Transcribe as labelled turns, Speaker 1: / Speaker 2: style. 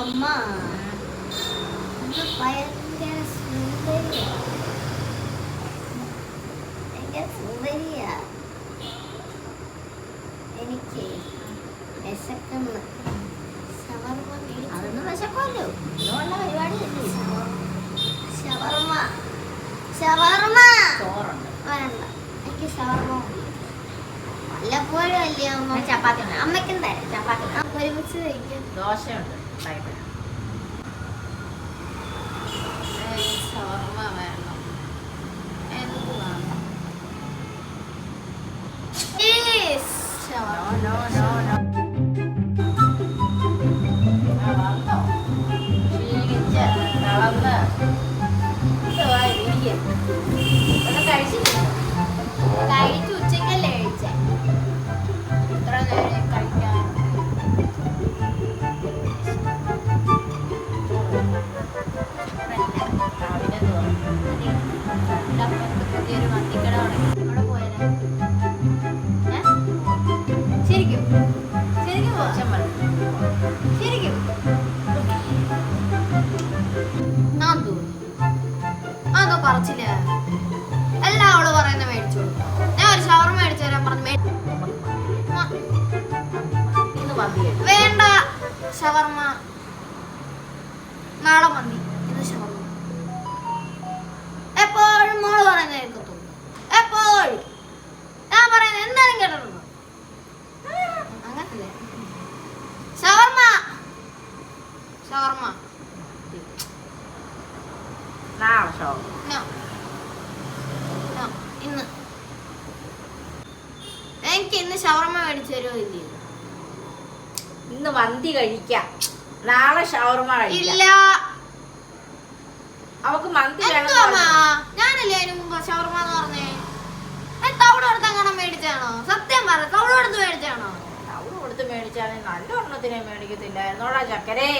Speaker 1: അമ്മ. ഭയങ്കര സുന്ദരിയാ. സുന്ദരിയാ. എനിക്ക് വിശക്കുന്നു.
Speaker 2: അതൊന്നും വിശക്കുമല്ലോ. ഇതുള്ള പരിപാടി
Speaker 1: ഷവർമ്മ ഷവർമ്മ വേണ്ട. എനിക്ക് ഷവർമ്മ വല്ലപ്പോഴും അല്ലേ അമ്മ?
Speaker 2: ചപ്പാത്തി.
Speaker 1: അമ്മയ്ക്കും തരാം.
Speaker 2: ചപ്പാത്തി ഉണ്ടാക്കാം.
Speaker 1: ഒരുമിച്ച് കഴിക്കും
Speaker 2: ദോശയുണ്ട് ഉണ്ടാക്കിത്തരാം.
Speaker 1: ഷവർമ്മ വേണം എന്ത് വേണം
Speaker 2: No, no, no, no. ആ, ദോശ മതി.
Speaker 1: ശരിക്കും അതോ പറച്ചില്ല എല്ലാം അവൾ പറയുന്ന മേടിച്ചു ഞാൻ ഒരു ഷവർമ മേടിച്ചു തരാൻ പറഞ്ഞു. വേണ്ട. ഷവർമ. നാളെ മന്തി. ഇത് ഷവർമ. No. ഇന്ന്. എനിക്ക് ഇന്ന് ഷവർമ മേടിച്ചു തരുമോ ഇല്ലയോ?
Speaker 2: ഇന്ന് വന്തി കഴിക്കാം. നാളെ ഷവർമ കഴിക്കാം.
Speaker 1: ഇല്ല.
Speaker 2: അവക്ക് മന്തി വേണം?
Speaker 1: ഞാനല്ലേ അതിന് മുമ്പ് ഷവർമ എന്ന് പറഞ്ഞേ? തവിട് കൊടുത്ത് അങ്ങനെ മേടിച്ചാണോ സത്യം പറ തവിട് കൊടുത്ത് മേടിച്ചാണോ
Speaker 2: അവൾ കൊടുത്ത് മേടിച്ചാണെങ്കിൽ നല്ല ഒരെണ്ണത്തിനെ മേടിക്കത്തില്ലായിരുന്നോടാ ചക്കരേ.